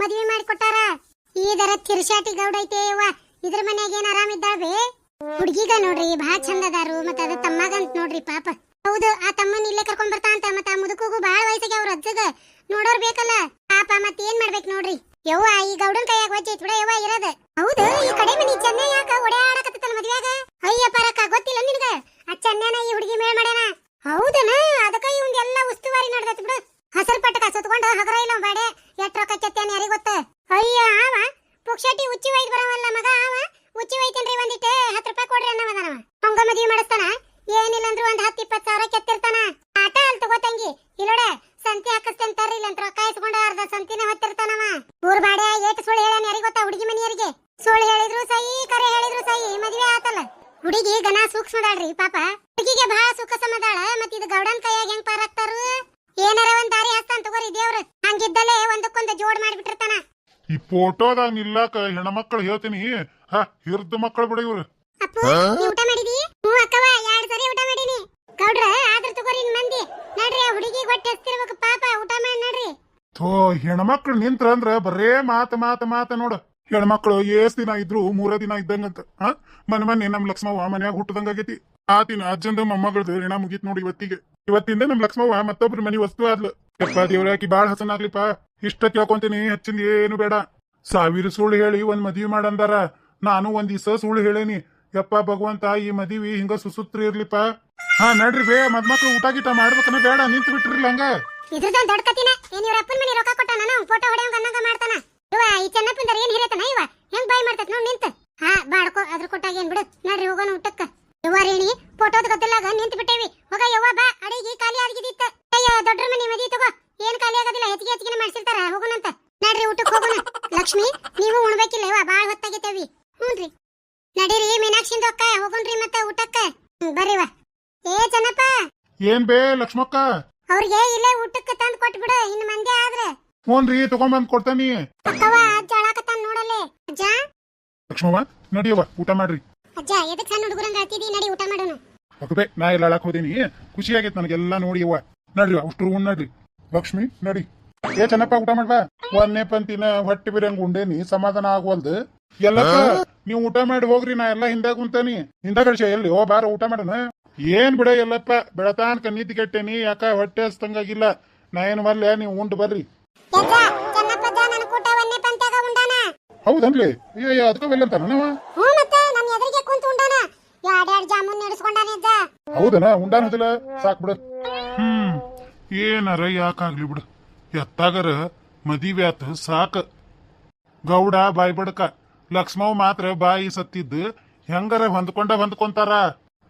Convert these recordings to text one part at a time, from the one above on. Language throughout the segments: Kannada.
ಮದುವೆ ಮಾಡಿಕೊಟ್ಟಾರ? ಇದರ ತಿರುಶಾಟಿ ಗೌಡ ಐತೆ ಯವ್ವ. ಇದ್ರ ಮನ್ಯಾಗ ಏನ್ ಆರಾಮಿದ್ದಾವೆ ಹುಡ್ಗಿಗ ನೋಡ್ರಿ ಬಾಳ ಚಂದ ಅದಾರು, ಮತ್ತ ಅದ ತಮ್ಮಗಂತ ನೋಡ್ರಿ ಪಾಪ. ಹೌದು, ಆ ತಮ್ಮನ್ ಇಲ್ಲೇ ಕರ್ಕೊಂಡ್ ಬರ್ತಾ ಅಂತ, ಮತ್ತ ಆ ಮುದುಕುಗೂ ಬಾಳ ವಯಸ್ಸಿಗೆ ಅವ್ರ ಅಜ್ಜಗ. ನೋಡೋರ್ ಬೇಕಲ್ಲ? ಪಾಪ ಮತ್ ಏನ್ ಮಾಡ್ಬೇಕು ನೋಡ್ರಿ? ಯವ್ವ, ಈ ಗೌಡನ್ ಕೈಯಾಗ ವಜ್ಜೆ ಬಿಡ, ಯವ್ವ, ಇರೋದ. ಹೌದು ಈ ಕಡೆ ಮನಿ ಚೆನ್ನೈ ಯಾಕ ಓಡಾಡಕತ್ತಲ್ಲ ಮದ್ವ್ಯಾಗ ಅಯ್ಯ ಪರಕ ಗೊತ್ತಿಲ್ಲ ನಿನಗ ಆ ಚೆನ್ನೈನ ಈ ಹುಡುಗಿ ಮೇಲ್ ಮಾಡ್ಯಾನ ಹೌದನ ಅದಕ್ಕ ಇವಂದ್ ಎಲ್ಲ ಉಸ್ತುವಾರಿ ನಡ್ದೈತಿ ಬಿಡು ಹಸರು ಪಟ್ಟಕ ಸುತ್ಕೊಂಡು ಹಗರ ಇಲ್ಲ ಬಾಡೆ ಎಷ್ಟ್ ರೊಕ್ಕ ಕೆತ್ತಾನ ಯಾರಿಗ್ ಗೊತ್ತ ಅಯ್ಯ ಆವ ಪುಕ್ಷಟಿ ಉಚ್ಚಿ ಒಯ್ದ್ ಬರವಲ್ಲ ಮಗ ಆವ ಉಚ್ಚಿ ಒಯ್ತೇನ್ರಿ ಒಂದಿಟ್ಟು ಹತ್ತು ರೂಪಾಯಿ ಕೊಡ್ರಿ ಅನ್ನವದನವ ಮದುವೆ ಮಾಡಿಸ್ತಾನ? ಏನಿಲ್ಲ ಅಂದ್ರು ಒಂದ್ ಹತ್ತು ಇಪ್ಪತ್ತು ಸಾವಿರ ಕೆತ್ತಿರ್ತಾನ. ಆಟ ಅಲ್ ತಗೋ ತಂಗಿ. ಇಲ್ಲೋಡ ಸಂತಿ ಹಾಕಿಸ್ತೇನೆ ತರ್ರಿಲ್ಲ ಅಂತ ರೊಕ್ಕ ಇಸ್ಕೊಂಡು ಅರ್ಧ ಸಂತಿನ ಹೊತ್ತಿರ್ತಾನವ ಊರ್ ಬಾಡೆ ಏಟ್ ಸುಳ್ಳು ಹೇಳ ಯಾರಿಗೆ ಗೊತ್ತಾ ಹುಡುಗಿ ಮನೆಯವರಿಗೆ ಸುಳ್ಳು ಹೇಳಿದ್ರು ಸಹಿ ಕರೆ ಹೇಳಿದ್ರು ಸಹಿ ಮದ್ವೆ ಆತಲ್ಲ. ಹುಡುಗಿ ಗನ ಸೂಕ್ಷ್ಮದಾಳ್ರಿ ಪಾಪ. ಹುಡುಗಿಗೆ ಬಹಳ ಸುಖ ಸಮದಾಳ ಮತ್ ಇದು ಗೌಡನ್ ಕೈಯಾಗ ಹೆಂಗ್ ಪಾರಾಕ್ತಾರು ಏನಾರ ಒಂದ್ ದಾರಿ ಹಸ್ತಾನ್ ತಗೋರಿ ದೇವ್ರ. ಹಂಗಿದ್ದಲ್ಲೇ ಒಂದಕ್ಕೊಂದು ಜೋಡ್ ಮಾಡ್ಬಿಟ್ಟಿರ್ತಾನ. ಈ ಫೋಟೋದಾಗ ನಿಲ್ಲಾಕ ಹೆಣ್ಮಕ್ಳು ಹೇಳ್ತೀನಿ. ಹಾ ಹಿರ್ದ ಮಕ್ಕಳು ಬಿಡ ಇವ್ರು. ಅಪ್ಪು ನೀ ಊಟ ಮಾಡಿದಿ? ಸರಿ ಊಟ ಮಾಡೀನಿ. ಕೌಡ್ರ ಆದ್ರ ತಗೋರಿ ಮಂದಿ. ನಡ್ರಿ, ಆ ಹುಡುಗಿ ಹೊಟ್ಟೆ ಹಸ್ತಿರ್ಬೇಕು, ಪಾಪ, ಊಟ ಮಾಡಿ ನಡ್ರಿ. ಥೋ, ಹೆಣ್ಮಕ್ಳು ನಿಂತ್ರ ಅಂದ್ರ ಬರೇ ಮಾತ ಮಾತ ಮಾತ ನೋಡ. ಹೆಣ್ಮಕ್ಳು ಎಷ್ಟ್ ದಿನ ಇದ್ರು ಮೂರ ದಿನ ಇದ್ದಂಗಂತ ಹಾ ಮನ್, ಮನೆ, ನಮ್ ಲಕ್ಷ್ಮವ್ವ ಮನ್ಯಾಗ ಹುಟ್ಟದಂಗ ಆಗೈತಿ. ದಿನ ಅಜ್ಜಂದ ಮೊಮ್ಮಗಳದು ಹೆಣ ಮುಗೀತ್ ನೋಡಿ ಇವತ್ತಿಗೆ. ಇವತ್ತಿಂದ ನಮ್ ಲಕ್ಷ್ಮವ್ವ ಮತ್ತೊಬ್ರ ಮನೆ ವಸ್ತು ಆದ್ಲು. ಯಪ್ಪ ದೇವ್ರಾಕಿ ಬಾಳ್ ಹಸನ್ ಆಗ್ಲಿಪ್ಪ. ಇಷ್ಟ ಕೇಳ್ಕೊಂತೀನಿ ಹೆಚ್ಚಿಂದ ಏನು ಬೇಡ. ಸಾವಿರ ಸುಳ್ಳು ಹೇಳಿ ಒಂದ್ ಮದ್ವಿ ಮಾಡಂದಾರ. ನಾನು ಒಂದ್ ದಿವಸ ಸುಳ್ಳು ಹೇಳೇನಿ. ಯಪ್ಪ ಭಗವಂತ, ಈ ಮದಿವಿ ಹಿಂಗ ಸುಸೂತ್ರ ಇರ್ಲಿಪ್ಪ. ಹಾ, ನಡ್ರಿ ಬೇ, ಮದ್ಮಕ್ಳು ಊಟ ಗೀಟ ಮಾಡ್ಬೇಕನ್ನ ಬೇಡ, ನಿಂತು ಬಿಟ್ರಿಲ್ಲ ಹಂಗ. ಇದ್ರದೊಂದ್ ದೊಡ್ಡ ಕತಿನ ಏನ್ ಇವ್ರ ಅಪ್ಪನ ಮನಿ ರೊಕ್ಕ ಕೊಟ್ಟ ನಾನು? ಫೋಟೋ ಹೊಡೆಯಂಗ ಅನ್ನಂಗ ಮಾಡ್ತಾನ. ಇವ ಈ ಚೆನ್ನಪ್ಪಂದರ ಏನ್ ಹಿರೇತನ ಇವ ಹೆಂಗ್ ಬಾಯ್ ಮಾಡ್ತೈತ್ ನೋಡ್ ನಿಂತ. ಹಾ ಬಾಡ್ಕೋ ಅದ್ರ ಕೊಟ್ಟಾಗ ಏನ್ ಬಿಡು. ನಡ್ರಿ, ಹೋಗೋಣ ಊಟಕ್ಕ. ಯವ್ವ ರೇಣಿ ಫೋಟೋದ ಗೊತ್ತಿಲ್ಲಾಗ ನಿಂತು ಬಿಟ್ಟೇವಿ. ಹೋಗ, ಯವ್ವ, ಬಾ, ಅಡಿಗೆ ಖಾಲಿ ಆಗಿದಿತ್ತ. ಅಯ್ಯ ದೊಡ್ಡ ಮನಿ ಮದಿ ತಗೋ. ಏನ್ ಖಾಲಿ ಆಗೋದಿಲ್ಲ ಹೆಚ್ಚಿಗೆ ಹೆಚ್ಚಿಗೆ ಮಾಡ್ಸಿರ್ತಾರ. ಹೋಗೋಣಂತ. ನಡ್ರಿ ಊಟಕ್ಕೆ ಹೋಗೋಣ. ಲಕ್ಷ್ಮಿ, ನೀವು ಉಣ್ಬೇಕಿಲ್ಲ, ಯವ್ವ, ಬಾಳ್ ಹೊತ್ತಾಗೈತೇವಿ ಹ್ಞೂನ್ರಿ ನಡೀರಿ ಮೀನಾಕ್ಷಿಂದ ಅಕ್ಕ ಹೋಗೋಣ್ರಿ ಮತ್ತೆ ಊಟಕ್ಕ. ಬರ್ರಿ ಬರ್ರಿವ ಏ ಚೆನ್ನಪ್ಪ. ಏನ್ ಬೇ ಲಕ್ಷ್ಮಕ್ಕ? ಅವ್ರಿಗೆ ಇಲ್ಲೇ ಊಟಕ್ಕೆ ತಂದು ಕೊಟ್ಬಿಡು ಇನ್ ಮಂದಿ ಆದ್ರೆ. ಹ್ಞೂನ್ರಿ ತಗೊಂಬಂದ್ ಕೊಡ್ತಾನಿ. ಅಕ್ಕವ ಅಜ್ಜ ಅಳಾಕತ್ತಾನ ನೋಡಲ್ಲೇ. ಅಜ್ಜ? ಲಕ್ಷ್ಮವ್ವ ನಡಿಯವ್ವ ಊಟ ಮಾಡ್ರಿ. ಅಜ್ಜ ಎದಕ್ ಸಣ್ಣ ಹುಡುಗರಂಗ ಅಳ್ತಿದಿ? ನಡಿ ಊಟ ಮಾಡೋಣ. ಬೇ ನಾ ಎಲ್ಲ ಅಳಕ್ ಹೋದೀನಿ. ಖುಷಿ ಆಗೈತ್ ನನಗೆಲ್ಲ ನೋಡಿ ಅವ್ವ. ನಡ್ರಿ ಅಷ್ಟು ಉಣ್ ನಡ್ರಿ. ಲಕ್ಷ್ಮಿ ನಡಿ. ಏ ಚೆನ್ನಪ್ಪ ಊಟ ಮಾಡ್ವಾ? ಒಂದನೇ ಪಂತಿನ ಹೊಟ್ಟೆ ಬಿರಂಗ್ ಉಂಡೇನಿ ಸಮಾಧಾನ ಆಗವಲ್ದು. ಎಲ್ಲಪ್ಪ ನೀವು ಊಟ ಮಾಡಿ ಹೋಗ್ರಿ ನಾ ಎಲ್ಲ ಹಿಂದಾಗ ಕುಂತೇನಿ. ಹಿಂದೆ ಕಳ್ಸ ಎಲ್ಲಿ? ಓ ಬಾರ ಊಟ ಮಾಡನ ಏನ್ ಬಿಡ ಎಲ್ಲಪ್ಪ ಬೆಳತಾನ್ಕ ನೀತಿ ಕೆಟ್ಟೇನಿ ಯಾಕ ಹೊಟ್ಟೆ ಹಸ್ತಂಗಾಗಿಲ್ಲ ನಾ ಏನ್ ಮಲ್ಲ ನೀವು ಉಂಡು ಬರ್ರಿ. ಹೌದನ್ರಿ ಅಯ್ಯೋ ಅದಕ್ಕ ಬೆಲ್ಲಂತಾನ ನಾವ? ಹೌದನ? ಉಂಡಾನ ಹದಿಲ್ಲ? ಸಾಕ್ ಬಿಡು. ಹ್ಮ್ ಏನಾರ ಯಾಕಾಗ್ಲಿ ಬಿಡು. ಎತ್ತಾಗರ ಮದಿವೆ ಆತ ಸಾಕ. ಗೌಡ ಬಾಯ್ ಬಡಕ. ಲಕ್ಷ್ಮವ್ ಮಾತ್ರ ಬಾಯಿ ಸತ್ತಿದ್ದು ಹೆಂಗಾರ ಹೊಂದ್ಕೊಂಡ ಹೊಂದ್ಕೊಂತಾರ?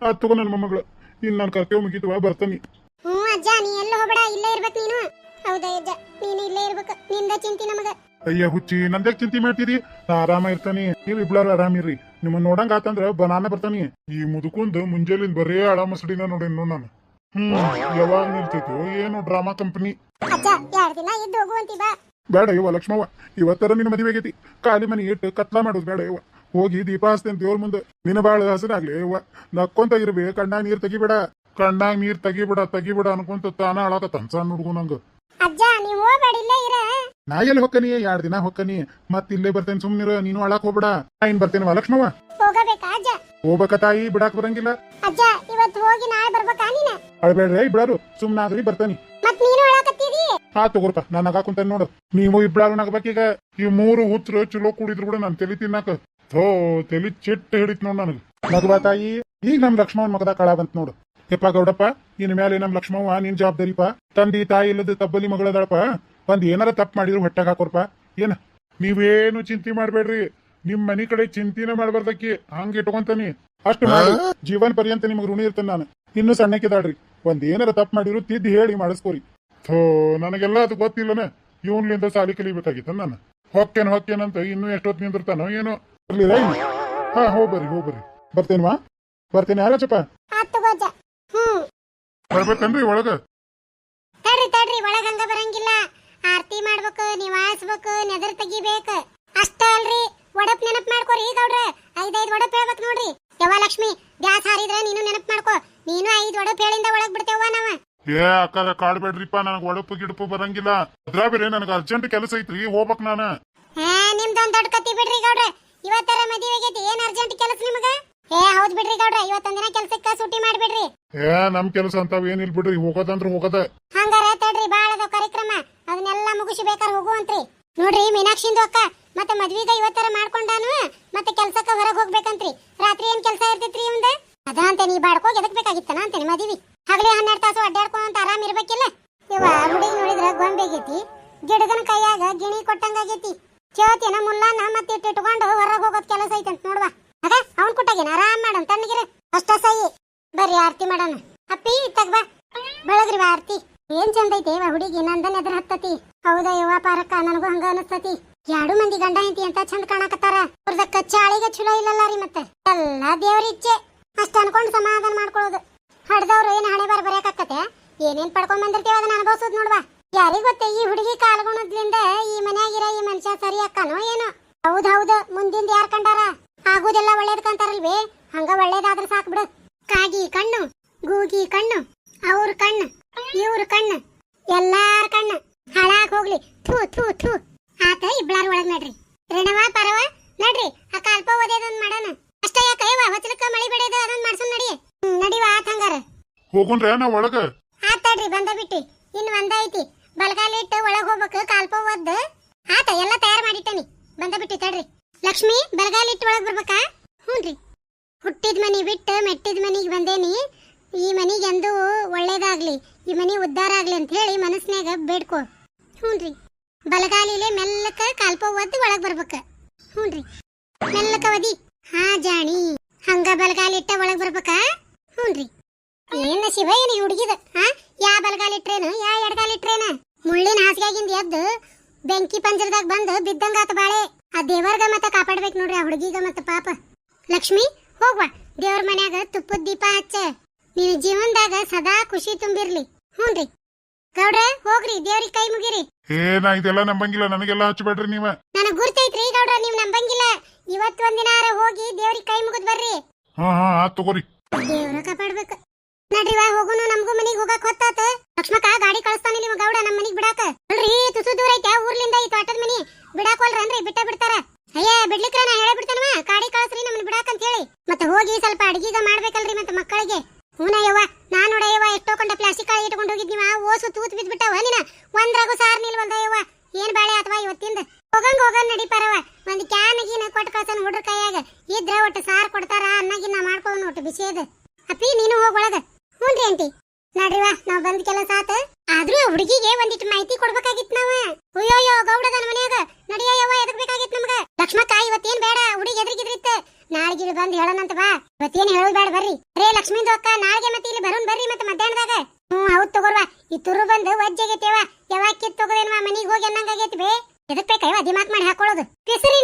ಅದ್ ತಗೋ ನನ್ನ ಮೊಮ್ಮಗಳು. ಇನ್ ನಾನು ಕರ್ಕೆವ್ ಮುಗಿತು ಬರ್ತಾನಿ. ಹ್ಞೂ ಅಜ್ಜ ನೀ ಎಲ್ಲ ಹೋಗಬೇಡ ಇಲ್ಲೇ ಇರ್ಬೇಕು ನೀನು. ಹೌದಾ ಅಜ್ಜ ನೀನು ಇಲ್ಲೇ ಇರ್ಬೇಕು ನಿಂದ ಚಿಂತಿ ನಮಗ. ಅಯ್ಯ ಹುಚ್ಚಿ ನಂದ್ಯಾಕ್ ಚಿಂತೆ ಮಾಡ್ತೀರಿ? ನಾ ಆರಾಮ ಇರ್ತಾನೆ. ನೀವ್ ಇಬ್ಳಾರ ಆರಾಮಿರ್ರಿ ನಿಮ್ಮ ನೋಡಂಗ ಆತಂದ್ರ ಬನಾನ ಬರ್ತಾನೆ. ಈ ಮುದುಕುಂದ್ ಮುಂಜಾಲಿಂದ ಬರೇ ಆರಾಮ ಮಸಡಿನ ನೋಡೇನ್ ನೋಡ್ ನಾನು. ಹ್ಮ್ ಯಾವಾಗ ನಿಲ್ತೈತೋ ಏನು ಡ್ರಾಮಾ ಕಂಪನಿ. ಅಜ್ಜ ಎರಡು ದಿನ ಇದ್ದು ಹೋಗುವಂತಿ ಬಾ. ಬೇಡ ಇವ ಲಕ್ಷ್ಮವ್ವ ಇವತ್ತರ ನಿನ್ನ ಮದುವೆ ಆಗೈತಿ ಖಾಲಿ ಮನೆ ಇಟ್ಟು ಕತ್ಲ ಮಾಡೋದು ಬೇಡ ಇವ ಹೋಗಿ ದೀಪ ಹಸ್ತೇನೆ ದೇವ್ರ ಮುಂದೆ. ನಿನ್ನ ಬಾಳ ಹಸಿರಾಗ್ಲಿ ಇವ ನಕ್ಕೊಂತ ಇರ್ಬೇ ಕಣ್ಣಾಗ ನೀರ್ ತೆಗಿಬೇಡ. ಕಣ್ಣಾಗ ನೀರ್ ತೆಗಿಬೇಡ ತೆಗಿಬೇಡ ಅನ್ಕೊಂತ ತಾನ ಅಳಕ ಸಣ್ಣ ಹುಡುಗು ನಂಗ. ನಾ ಎಲ್ಲಿ ಹೊಕ್ಕನಿ? ಎರಡ್ ದಿನ ಹೊಕ್ಕನಿ? ಮತ್ ಇಲ್ಲೇ ಬರ್ತೇನೆ ಸುಮ್ನಿರ ನೀನು ಅಳಾಕ್ ಹೋಗ್ಬೇಡ. ನಾ ಬರ್ತೇನೆ ಬರ್ತೇನವ ಲಕ್ಷ್ಮವ್ವ? ಹೋಗಬೇಕಾ ತಾಯಿ ಬಿಡಾಕ್ ಬರಂಗಿಲ್ಲ. ಅಜ್ಜ ಇವತ್ತು ಹೋಗಿ ನಾಳೆ ಬರ್ಬೇಕಾ ನೀನ? ಅಳ್ಬೇಡ್ರಿ ಬಿಡಾರು. ಸುಮ್ನಾದ್ರಿ ಬರ್ತಾನಿ. ಮತ್ ತಗೋರ್ಪ. ನಾನು ನಗಾ ಕುಂತೇನೆ ನೋಡು. ನೀವು ಇಬ್ಳಾರು ನಗಬೇಕೀಗ ಈ ಮೂರು ಹುಚ್ಚರು ಚಲೋ ಕುಡಿದ್ರು ಕೂಡ ನಾನು ತೆಲಿ ತಿನ್ನಾಕ. ಥೋ ತಲಿ ಚಿಟ್ಟ ಹಿಡಿತ್ ನೋಡ್ ನನಗೆ. ನಗಬಾ ತಾಯಿ ಈಗ ನಮ್ ಲಕ್ಷ್ಮಣ್ ಮಗದ ಕಳ ಬಂತ ನೋಡು. ಎಪ್ಪ ಗೌಡಪ್ಪ ಇನ್ ಮೇಲೆ ನಮ್ ಲಕ್ಷ್ಮವ್ವ ನಿನ್ ಜವಾಬ್ದಾರಿಪ ತಂದಿ ತಾಯಿ ಇಲ್ಲದ ತಬ್ಬಲಿ ಮಗಳದಳಪ್ಪ. ಒಂದ್ ಏನಾರ ತಪ್ಪು ಮಾಡಿದ್ರು ಹೊಟ್ಟೆಗೆ ಹಾಕೋರ್ಪ. ಏನ? ನೀವೇನು ಚಿಂತೆ ಮಾಡ್ಬೇಡ್ರಿ. ನಿಮ್ ಮನಿ ಕಡೆ ಚಿಂತಿನ ಮಾಡ್ಬಾರ್ದಕ್ಕಿ. ಹಂಗ ಇಟ್ಕೊಂತಾನಿ. ಅಷ್ಟು ಮಾಡಿ. ಜೀವನ ಪರ್ಯಂತ ನಿಮ್ಗೆ ಋಣಿ ಇರ್ತೇನೆ ನಾನು. ಇನ್ನು ಸಣ್ಣಕ್ಕಿದಾಳ್ರಿ. ಒಂದ್ ಏನಾರ ತಪ್ಪು ಮಾಡಿದ್ರು ತಿದ್ದಿ ಹೇಳಿ ಮಾಡಿಸ್ಕೋರಿ. ಥೋ ನನಗೆಲ್ಲ ಅದು ಗೊತ್ತಿಲ್ಲನ. ಇವನ್ಲಿಂದ ಸಾಲಿ ಕಲಿಬೇಕಾಗಿತ್ತ ನಾನು ಹೊಕ್ಕೇನ್ ಹೊಕ್ಕೇನಂತ ಇನ್ನೂ ಎಷ್ಟೊತ್ತು ನಿಂದಿರ್ತಾನೋ ಏನೋ. ಬರ್ಲಿಲ್ಲ? ಹಾ ಹೋಗ್ಬರ್ರಿ ಹೋಗ್ಬರ್ರಿ ಬರ್ತೇನ್ವಾ? ಬರ್ತೇನೆ ಹ್ಮ್ ಬರ್ಬೇಕನ್ರಿ ಒಳಗ. ತಡ್ರಿ ತಡ್ರಿ ಒಳಗೆ ಹಂಗ ಬರಂಗಿಲ್ಲ. ಆರ್ತಿ ಮಾಡ್ಬೇಕು ನಿವಾಸ್ಬೇಕು ನೆದರ್ ತೆಗಿಬೇಕು. ಅಷ್ಟ ಅಲ್ರಿ. ಒಡಪ್ ನೆನಪ್ ಮಾಡ್ಕೋರಿ ಗೌಡ್ರ ಐದೈದು ಒಡಪ್ ಹೇಳ್ಬೇಕು ನೋಡ್ರಿ. ಯವ್ವ ಲಕ್ಷ್ಮಿ ಗ್ಯಾಸ್ ಹಾರಿದ್ರೆ ನೀನು ನೆನಪ್ ಮಾಡ್ಕೋ. ನೀನು ಐದು ಒಡಪ್ ಹೇಳಿಂದ ಒಳಗ್ ಬಿಡ್ತೇವ ನಾವ. ಏ ಅಕ್ಕ ಕಾಡ್ಬೇಡ್ರಿಪ್ಪ ನನಗ್ ಒಳಪು ಗಿಡಪು ಬರಂಗಿಲ್ಲ. ಅದ್ರ ಬೇರೆ ನನಗೆ ಅರ್ಜೆಂಟ್ ಕೆಲಸ ಐತ್ರಿ ಹೋಗ್ಬೇಕ್ ನಾನು. ಹಾ ನಿಮ್ದೊಂದ್ ದೊಡ್ಡ ಕತ್ತಿ ಬಿಡ್ರಿ ಗೌಡ್ರ. ಇವತ್ತರ ಮದುವೆ ಆಗೈತಿ ಏನ್ ಅರ್ಜೆಂಟ್ ಕೆಲಸ ನಿಮಗ? ಏ ಹೌದ್ ಬಿಡ್ರಿ ಗೌಡ್ರ ಇವತ್ತೊಂದ್ ದಿನ ಕೆಲ್ಸಕ್ಕ ಸೂಟಿ ಮಾಡ್ಬಿಡ್ರಿ. ಏ ನಮ್ ಕೆಲಸ ಅಂತಾವ್ ಏನಿಲ್ ಬಿಡ್ರಿ ಹೋಗೋದಂದ್ರ ಹೋಗದ. ಹಂಗಾರ ತಡ್ರಿ ಬಾಳ ಅದಾವ ಕಾರ್ಯಕ್ರಮ. ಅದನ್ನೆಲ್ಲ ಮುಗಿಸಿ ಬೇಕಾರ ಹೋಗುವಂತ್ರಿ. ನೋಡ್ರಿ ಮೀನಾಕ್ಷಿಂದು ಅಕ್ಕ ಮತ್ತೆ ಮದ್ವಿಗ ಇವತ್ತರ ಮಾಡ್ಕೊಂಡಾನು ಮತ್ತೆ ಕೆಲ್ಸಕ್ಕ ಹೊರಗ್ ಹೋಗ್ಬೇಕಂತ್ರಿ. ರಾತ್ರಿ ಏನ್ ಕೆಲ್ಸ ಇರ್ತೈತ್ರಿ ಇವಂದ? ಅದಂತೆ ನೀ ಬಾಡ್ಕೋಗಿ ಎದಕ್ ಬೇಕಾಗಿತ್ತನ ಅಂತೇನಿ ಮದ್ವಿ ಹಗಲಿ ಹನ್ನೆರಡು ತಾಸು ಅಡ್ಡಾಡ್ಕೊಂತ ಆರಾಮ್ ಇರ್ಬೇಕಿಲ್ಲ? ಇವ ಹುಡುಗಿ ನೋಡಿದ್ರ ಗೊಂಬೆ ಆಗೈತಿ, ಗಿಡಗನ ಕೈಯಾಗ ಗಿಣಿ ಕೊಟ್ಟಂಗಾಗೈತಿ ಕೇಳ್ತೀನ ಮುಲ್ಲಾನ ಮತ್ತೆ ಇಟ್ಟಿಟ್ಕೊಂಡು ಹೊರಗೆ ಹೋಗೋದ್ ಕೆಲಸ ಐತಂತ ನೋಡ್ವಾ? ಅದ ಅವ್ನ್ ಕೊಟ್ಟಾಗಿನ? ಆರಾಮ್ ಮಾಡೋಣ ತಣ್ಣಗಿರ. ಅಷ್ಟ ಸಹಿ ಬರ್ರಿ, ಆರ್ತಿ ಮಾಡೋಣ. ಅಪ್ಪಿ, ತಗ್ ಬಾ. ಬೆಳಗ್ರಿ ಆರ್ತಿ. ಏನ್ ಚಂದ ಐತೆ ಇವ ಹುಡುಗಿ, ನಂದನ್ ಎದ್ರ ಹತ್ತತಿ. ಹೌದಾ ಯವ್ವ ಪಾರಕ್ಕ, ನನಗೂ ಹಂಗ ಅನಸ್ತತಿ. ಎರಡು ಮಂದಿ ಗಂಡ ಐತಿ ಅಂತ ಚಂದ ಕಾಣಕತ್ತಾರ? ಅವ್ರದ ಕಚ್ಚಾಳಿಗೆ ಚಲೋ ಇಲ್ಲಲ್ಲ ರೀ ಮತ್ತೆ? ಎಲ್ಲಾ ದೇವ್ರ ಇಚ್ಛೆ. ಅಷ್ಟ ಅನ್ಕೊಂಡ್ ಸಮಾಧಾನ ಮಾಡ್ಕೊಳ್ಳೋದು. ಹಡ್ದವ್ರು ಏನ್ ಹಣೆ ಬಾರ್ ಬರೆಯಕತ್ತತೆ ಏನೇನ್ ಪಡ್ಕೊಂಡ್ ಬಂದಿರ್ತೀವಿ ಅದನ್ನ ಅನುಭವಿಸೋದ್ ನೋಡ್ವಾ? ಯಾರಿಗ್ ಗೊತ್ತೆ ಈ ಹುಡುಗಿ ಕಾಲ್ಗುಣದ್ಲಿಂದ ಈ ಮನ್ಯಾಗಿರೋ ಈ ಮನುಷ್ಯ ಸರಿ ಅಕ್ಕನೋ ಏನೋ? ಹೌದ್ ಹೌದು, ಮುಂದಿಂದ ಯಾರ್ ಕಂಡಾರ? ಆಗುದೆಲ್ಲ ಒಳ್ಳೇದ್ ಕಂತಾರಲ್ವೇ ಹಂಗ ಒಳ್ಳೇದಾದ್ರ ಸಾಕ್ ಬಿಡು. ಕಾಗಿ ಕಣ್ಣು, ಗೂಗಿ ಕಣ್ಣು, ಅವ್ರ ಕಣ್ಣು, ಇವ್ರ ಕಣ್ಣು, ಎಲ್ಲಾರ ಕಣ್ಣು. ಹಾಳಾಗ್ ಹೋಗ್ಲಿ. ಥೂ ಥೂ ಥೂ. ಆತ ಇಬ್ಬಳಾರ ಒಳಗ್ ನಡ್ರಿ ರಣವ ಪರವ ನಡ್ರಿ ಆ ಕಾಲ್ಪ ಓದೇದೊಂದ್ ಮಾಡೋಣ ಅಷ್ಟ ಯಾಕ ಯವ್ವ ಹೊಚ್ಚಲಕ್ಕ ಮಳಿ ಬೆಳೆದ ಅದೊಂದ್ ಮಾಡ್ಸೋನ್ ನಡಿ ಹ್ಮ್, ನಡಿವ ಆತ್ ಹಂಗಾರ ಹೋಗುನ್ರ ನಾ ಒಳಗ. ಆತ್ ತಡ್ರಿ, ಬಂದ ಬಿಟ್ಟಿ. ಇನ್ ಒಂದ ಐತಿ. ಬಲಗಾಲಿಟ್ಟು ಒಳಗ್ ಹೋಗ್ಬೇಕು ಕಾಲ್ಪ ಒದ್ದ. ಆತ, ಎಲ್ಲ ತಯಾರ್ ಮಾಡಿಟ್ಟನಿ. ಬಂದ ಬಿಟ್ಟಿ ತಡ್ರಿ. ಲಕ್ಷ್ಮಿ, ಬಲಗಾಲಿ ಬಲಗಾಲಿಟ್ಟು ಒಳಗ್ ಬರ್ಬೇಕಾ? ಹ್ಞೂನ್ರಿ ಹುಟ್ಟಿದ ಮನಿ ಬಿಟ್ಟು ಮೆಟ್ಟಿದ ಮನಿಗೆ ಬಂದೇನಿ. ಈ ಮನಿಗೆ ಎಂದೂ ಒಳ್ಳೇದಾಗ್ಲಿ, ಈ ಮನಿ ಉದ್ಧಾರ ಆಗ್ಲಿ ಅಂತ ಹೇಳಿ ಮನಸ್ನ್ಯಾಗ ಬೇಡ್ಕೊ. ಹ್ಞೂನ್ರಿ ಬಲಗಾಲಿಲೆ ಮೆಲ್ಲಕ ಕಾಲ್ಪ ಒದ್ದು ಒಳಗ್ ಬರ್ಬೇಕ. ಹ್ಞೂನ್ರಿ ಮೆಲ್ಲಕ ಒದಿ. ಹಾ, ಜಾಣಿ. ಹಂಗ ಬಲಗಾಲಿಟ್ಟ ಒಳಗ್ ಬರ್ಬೇಕಾ? ಹ್ಞೂನ್ರಿ ಏನ ಶಿವ ಏನ ಹುಡುಗಿದ? ಹಾ? ಯಾ ಬಲಗಾಲಿಟ್ರೇನು ಯಾ ಎಡಗಾಲಿಟ್ರೇನ ಮುಳ್ಳಿನ ಹಾಸಿಗೆಗಿಂದ ಎದ್ದು ಬೆಂಕಿ ಪಂಜರದಾಗ ಬಂದು ಬಿದ್ದಂಗಾತ ಬಾಳೆ. ಆ ದೇವರ್ಗ ಮತ್ತ ಕಾಪಾಡ್ಬೇಕು ನೋಡ್ರಿ ಆ ಹುಡುಗಿಗ ಮತ್ತ ಪಾಪ. ಲಕ್ಷ್ಮಿ ಹೋಗ್ವಾ. ದೇವ್ರ ಮನ್ಯಾಗ ತುಪ್ಪದ ದೀಪ ಹಚ್ಚ. ನೀವು ಜೀವನದಾಗ ಸದಾ ಖುಷಿ ತುಂಬಿರ್ಲಿ. ಹ್ಞೂನ್ರಿ ಗೌಡ್ರ ಹೋಗ್ರಿ. ದೇವ್ರಿಗೆ ಕೈ ಮುಗಿರಿ. ಏ ನಾ ಇದೆಲ್ಲ ನಂಬಂಗಿಲ್ಲ. ನನಗೆಲ್ಲ ಹಚ್ಚಬೇಡ್ರಿ ನೀವ. ನನಗ್ ಗುರ್ತೈತ್ರಿ ಗೌಡ್ರ ನೀವ್ ನಂಬಂಗಿಲ್ಲ. ಇವತ್ತು ಒಂದಿನಾರ ಹೋಗಿ ದೇವ್ರಿಗೆ ಕೈ ಮುಗಿದ್ ಬರ್ರಿ. ಹಾ ಹಾ ಆತ್ ತಗೋರಿ. ದೇವ್ರ ಕಾಪಾಡ್ಬೇಕು. ನಡ್ರಿ ವಾ ಹೋಗುನು, ನಮಗೂ ಮನಿಗ್ ಹೋಗಕ್ ಹೊತ್ತಾತ. ಲಕ್ಷ್ಮಕ್ಕ ಗಾಡಿ ಕಳಿಸ್ತಾನೆ ನಿಮ್ಮ ಗೌಡ ನಮ್ಮ ಮನಿಗ್ ಬಿಡಾಕ. ಅಲ್ರಿ, ತುಸು ದೂರ ಐತೆ, ಊರ್ಲಿಂದ ಈ ತೋಟದ ಮನಿ. ಬಿಡಾಕೋಲ್ರನ್ರಿ ಬಿಟ್ಟ ಬಿಡ್ತಾರ. ಅಯ್ಯ, ಬಿಡ್ಲಿಕ್ರ ನಾ ಹೇಳ ಬಿಡ್ತಾನವ? ಗಾಡಿ ಕಳಿಸ್ರಿ ನಮ್ಮನ್ನ ಬಿಡಾಕ ಅಂತ ಹೇಳಿ ಮತ್ತೆ ಹೋಗಿ ಸ್ವಲ್ಪ ಅಡಿಗೆಗ ಮಾಡ್ಬೇಕಲ್ರಿ ಮತ್ತೆ ಮಕ್ಕಳಿಗೆ. ಹೂನಯ್ಯವ್ವ ನಾನು ನೋಡಯ್ಯವ್ವ ಎಷ್ಟೋ ಕೊಂಡ ಪ್ಲಾಸ್ಟಿಕ್ ಕಾಯಿ ಇಟ್ಕೊಂಡು ಹೋಗಿದ್ನಿವ ಓಸು ತೂತ್ ಬಿದ್ ಬಿಟ್ಟವ ನೀನ. ಒಂದ್ರಾಗು ಸಾರ್ ನಿಲ್ವಲ್ದಯ್ಯವ್ವ ಏನ್ ಬಾಳೆ ಅಥವಾ ಇವತ್ತಿಂದ ಹೋಗಂಗ್ ಹೋಗಂಗ್ ನಡಿ ಪರವ ಒಂದ್ ಕ್ಯಾನ್ ಗೀನ ಕೊಟ್ಟು ಕಳ್ಸನ್ ಹುಡ್ರ ಕೈಯಾಗ ಇದ್ರ ಒಟ್ಟು ಸಾರ್ ಕೊಡ್ತಾರ ಅನ್ನಗಿನ್ನ ಮಾಡ್ಕೊಂಡು ಒಟ್ಟು ಬಿಸಿಯದ ಅಪ್ಪಿ ನೀನು ಹೋಗ್ ಒಳಗ ಹ್ಞೂನ್ರಿ ಆಂಟಿ ನಡ್ರಿವ ನಾವ್ ಬಂದ್ ಕೆಲಸ ಆತ ಆದ್ರೂ ಆ ಹುಡುಗಿಗೆ ಒಂದಿಟ್ಟು ಮಾಹಿತಿ ಕೊಡ್ಬೇಕಾಗಿತ್ ನಾವ ಅಯ್ಯೋಯ್ಯೋ ಗೌಡದನ ಮನ್ಯಾಗ ನಡಿಯೋ ಯವ್ವ ಎದಕ್ ಬೇಕಾಗಿತ್ ನಮ್ಗ ಲಕ್ಷ್ಮಕ್ಕ ಇವತ್ತೇನ್ ಬೇಡ ಹುಡುಗಿ ಎದ್ರಿಗಿದ್ರಿತ್ತ ನಾಳೆಗಿಲ್ ಬಂದ್ ಹೇಳೋಣಂತ ಬಾ. ಇವತ್ತೇನ್ ಹೇಳೋದ್ ಬೇಡ ಬರ್ರಿ. ರೇ ಲಕ್ಷ್ಮೀ ಅಕ್ಕ ನಾಳೆಗೆ ಮತ್ತೆ ಇಲ್ಲಿ ಬರೋನ್ ಬರ್ರಿ ಮತ್ತೆ ಮಧ್ಯಾಹ್ನದಾಗ. ಹ್ಮ್, ಹೌದ್ ತಗೋರ್ವಾ. ಈ ತುರು ಬಂದು ವಜ್ಜಾಗೈತೇವ ಯಾವಾಗ ಕಿತ್ ತಗೋದೇನ್ವಾ ಮನಿಗ್ ಹೋಗಿ ಅನ್ನಂಗಾಗೈತಿ ಬೇ. ಎದಕ್ ಬೇಕಯ್ವ ದಿಮಾಕ್ ಮಾಡಿ ಹಾಕೊಳ್ಳೋದು ಪಿಸರಿ